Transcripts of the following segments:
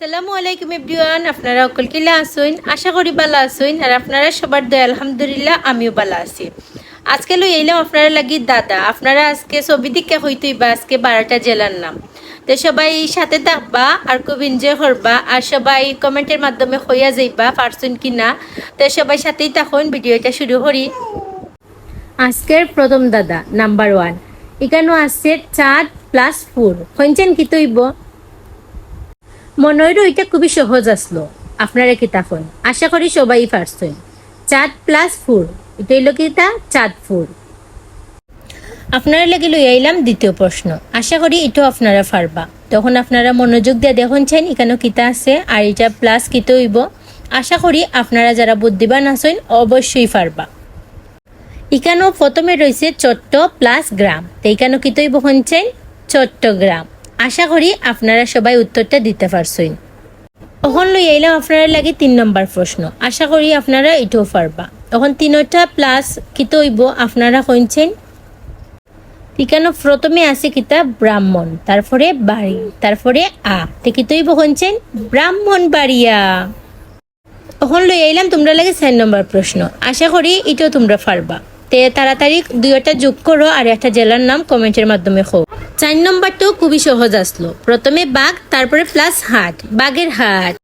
আসসালামু আলাইকুম এভরিওয়ান, আপনারা অকল কিলা আসুন আশা করি ভালো আসুন আর আপনারা সবার দয়, আলহামদুলিল্লাহ, আমিও ভালো আছি। আজকে লই এলাম আপনারা লাগি দাদা, আপনারা আজকে ছবি দিকে হইতই বা আজকে বারোটা জেলার নাম। তো সবাই সাথে থাকবা আর খুব এনজয় করবা, আর সবাই কমেন্টের মাধ্যমে হইয়া যাইবা, পারছুন কি না তো সবাই সাথেই থাকুন, ভিডিওটা শুরু করি। আজকের প্রথম দাদা নাম্বার ওয়ান এখানেও আছে চাঁদ প্লাস ফুল হইছেন কি তৈব? মনে হইল এটা খুবই সহজ আসলো। আপনারা কি তখন আশা করি সবাই পারছেন। চাঁদ প্লাস ফুল। এটা হইল কিতা চাঁদ ফুল। আপনারা লেগে লই আইলাম দ্বিতীয় প্রশ্ন। আশা করি এটাও আপনারা পারবা। তখন আপনারা মনোযোগ দিয়ে দেখুন চাইন এখানে কিতা আছে? আর এটা প্লাস কিতে হইব? আশা করি আপনারা যারা বুদ্ধিমান আছেন, অবশ্যই পারবা। এখানেও প্রথমে রয়েছে চট্ট প্লাস গ্রাম। তো এখানেও কি তৈব হচ্ছেন চট্টগ্রাম। আশা করি আপনারা সবাই উত্তরটা দিতে পারছেন তখন লই আইলাম আপনারা লাগে তিন নম্বর প্রশ্ন। আশা করি আপনারা এটাও পারবা। তখন তিনটা প্লাস কি হইব আপনারা কইছেন এখানে প্রথমে আছে কিতা ব্রাহ্মণ, তারপরে বাড়ি, তারপরে আ। তে কি তৈব হচ্ছেন ব্রাহ্মণ বাড়িয়া। তখন লই আইলাম তোমরা লাগে চার নম্বর প্রশ্ন। আশা করি এটাও তোমরা পারবা। তে তাড়াতাড়ি দুইটা যোগ করো আর একটা জেলার নাম কমেন্টের মাধ্যমে খো চার নম্বরটাও খুবই সহজ আসলো। প্রথমে বাঘ, তারপরে প্লাস হাট, বাঘের হাট।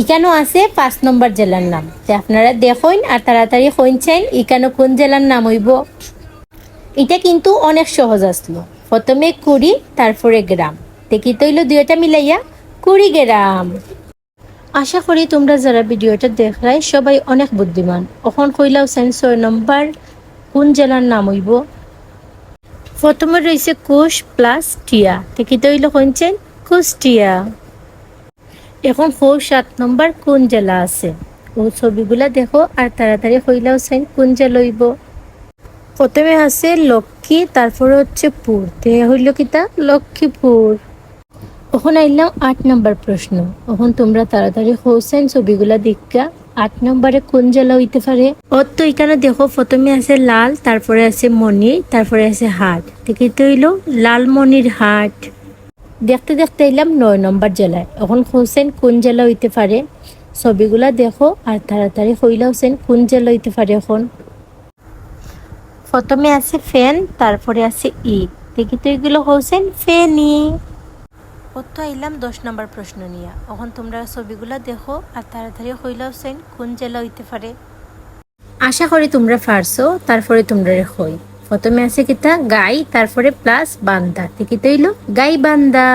এখানেও আছে পাঁচ নম্বর জেলার নাম। তে আপনারা দেখুন আর তাড়াতাড়ি হইছেন এখানে কোন জেলার নাম হইব। এটা কিন্তু অনেক সহজ আসলো। প্রথমে কুড়ি, তারপরে গ্রাম। দেখি তৈল দুইটা মিলাইয়া? কুড়ি গ্রাম। আশা করি তোমরা যারা ভিডিওটা দেখলাই সবাই অনেক বুদ্ধিমান। এখন কইলাও সেন ছয় নম্বর কোন জেলার নাম হইব? প্রথমে রয়েছে কুশ প্লাস টিয়া। দেখিতে হইল কোনছেন কুষ্টিয়া এখন ফোর সাত নম্বর কোন জেলা আছে? ও ছবিগুলা দেখো আর তাড়াতাড়ি হইলাও সেন কোন জেলা হইব? প্রথমে আছে লক্ষ্মী, তারপরে হচ্ছে পুর। তে হইল কিতা লক্ষ্মীপুর। এখন আইলাম আট নম্বর প্রশ্ন। এখন তোমরা তাড়াতাড়ি হোসেন ছবিগুলা দেখা আট নম্বরে কোন জেলা হইতে পারে? ওর তো এখানে দেখো, প্রথমে আছে লাল, তারপরে আছে মণি তারপরে আছে হাট। দেখিতে হইল? লালমণির হাট। দেখতে দেখতে এলাম নয় নম্বর জেলায়। এখন হোসেন কোন জেলা হইতে পারে? ছবিগুলা দেখো আর তাড়াতাড়ি হইলা হোসেন কোন জেলা হইতে পারে এখন। প্রথমে আছে ফ্যান তারপরে আছে ই দেখিতে এগুলো হোসেন ফেনি। কত আইলাম দশ নম্বর প্রশ্ন নিয়া। এখন তোমরা ছবিগুলা দেখো আর তাড়াতাড়ি হইলাও সেন কোন জেলা হইতে পারে? আশা করি তোমরা পারছ তারপরে তোমরা হই। প্রথমে আছে কিতা গাই তারপরে প্লাস বান্দা। দেখিতে হইল গাই বান্দা।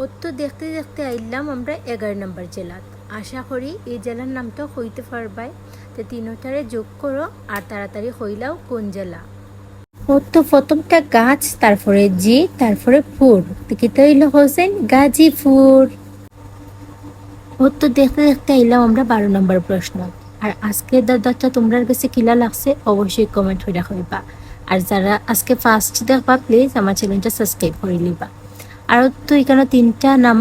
ও দেখতে দেখতে আইলাম আমরা এগারো নম্বর জেলাত। আশা করি এই জেলার নামটা হইতে পারবাই। তো তিনটারে যোগ করো আর তাড়াতাড়ি হইলাও কোন জেলা। তো প্রথমটা গাছ, তারপরে জি, তারপরে ফুর দেখিতে হইল হোসেন গাজীপুর। ওর তো দেখতে দেখতে এলাম আমরা বারো নম্বর প্রশ্ন। আর আজকের দাদাটা তোমরা কাছে কিলা লাগছে, অবশ্যই কমেন্ট হয়ে রাখবা। আর যারা আজকে ফার্স্ট দেখবা প্লিজ আমার চ্যানেলটা সাবস্ক্রাইব করে লিবা আর তো এখানে তিনটা নাম,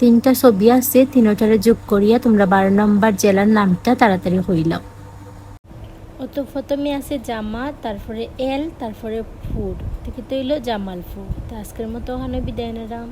তিনটা ছবি আছে, তিনটারে যোগ করিয়া তোমরা বারো নম্বর জেলার নামটা তাড়াতাড়ি হইলাও। অত প্রথমে আছে জামা, তারপরে এল তারপরে ফুড থেকে তো জামাল জামালপুর তো আজকের মতো ওখানে বিদায় নিলাম।